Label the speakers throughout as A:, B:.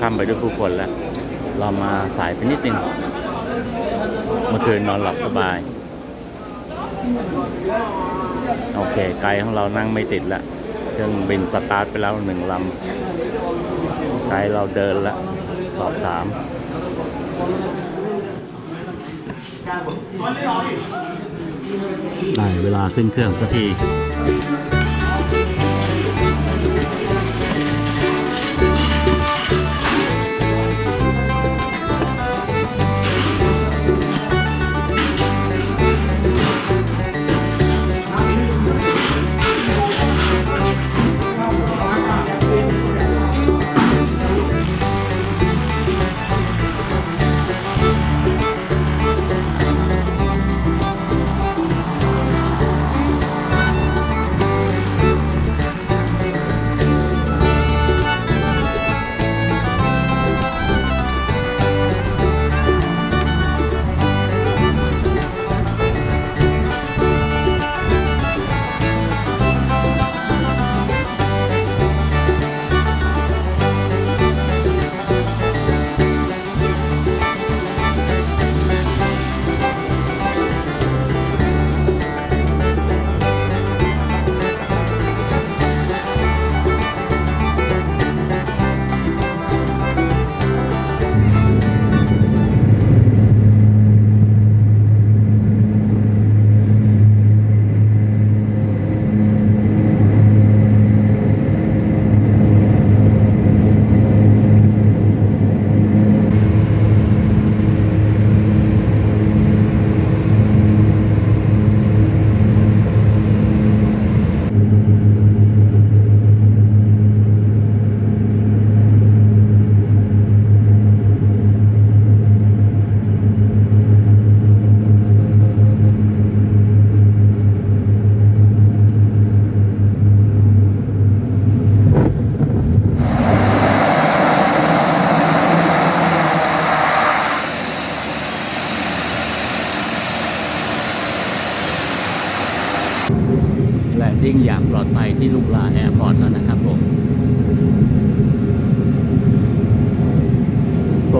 A: ค่ำไปด้วยผู้คนแล้ว เรามาสายไปนิดนึงเมื่อคืนนอนหลับสบาย โอเค ไกด์ของเรานั่งไม่ติดล้วเครื่องบินสตาร์ทไปแล้วหนึ่งลำไกด์เราเดินล้วสอบถามได้เวลาขึ้นเครื่องสักที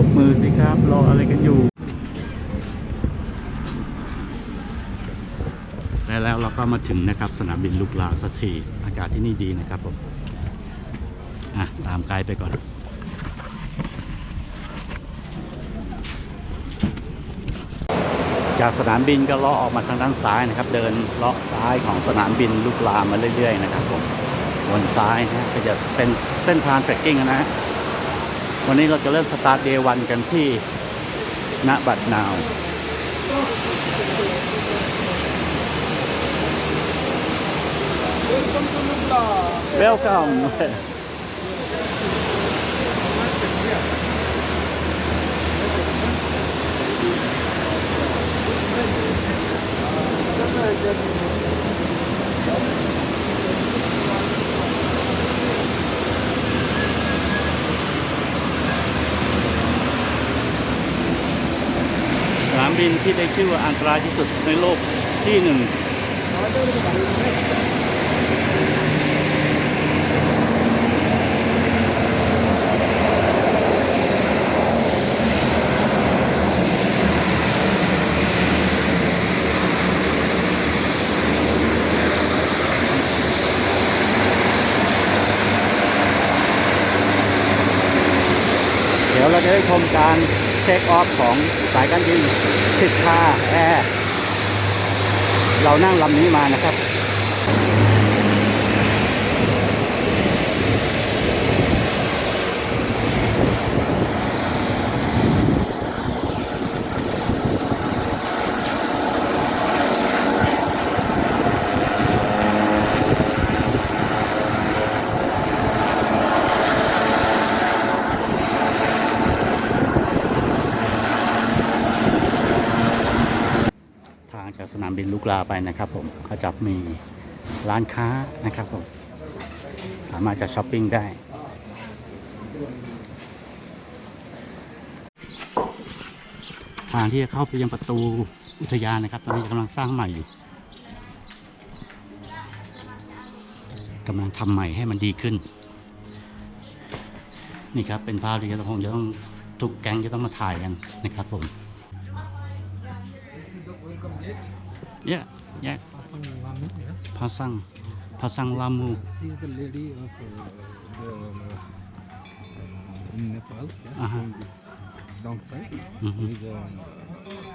A: บมือสิครับ รออะไรกันอยู่ และแล้วเราก็มาถึงนะครับสนามบินลูกลาสักทีอากาศที่นี่ดีนะครับผมอะตามไกด์ไปก่อนจากสนามบินก็เลาะออกมาทางด้านซ้ายนะครับ เดินเลาะซ้ายของสนามบินลูกลามมาเรื่อย ๆ นะครับผมวนซ้ายนะก็จะเป็นเส้นทางเทรคกิ้งนะฮะ วันนี้เราจะเริ่มสตาร์ทเดย์วันกันที่ณบัดนาว Welcome บินที่ได้ชื่อว่าอันตรายที่สุดในโลกที่หนึ่งเดี๋ยวเราจะได้ชมการ ช็คออฟของสายการบินสิทธาแอร์เรานั่งลำนี้มานะครับางจากสนามบินลูกลาไปนะครับผมก็จะมีร้านค้านะครับผมสามารถจะช้อปปิ้งได้ทางที่จะเข้าไปยังประตูอุทยานนะครับ ตอนนี้กำลังสร้างใหม่อยู่กำลังทำใหม่ให้มันดีขึ้น นี่ครับเป็นภาพที่เราคงจะต้องทุกแก๊งจะต้องมาถ่ายกันนะครับผม เยอะแยะ
B: Pasang Lamu, yeah.
A: พาซังพาซังลามู
B: She is the lady of uh, the, uh, in Nepal. Yeah,
A: Uh-huh.
B: showing this downside
A: Mhm.
B: with um,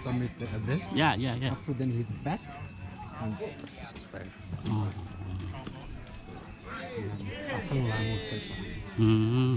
B: summit Everest.
A: ยะยะยะ
B: After then his back and expired.
A: อ๋อ
B: Pasang Lamu Selpa.
A: อืม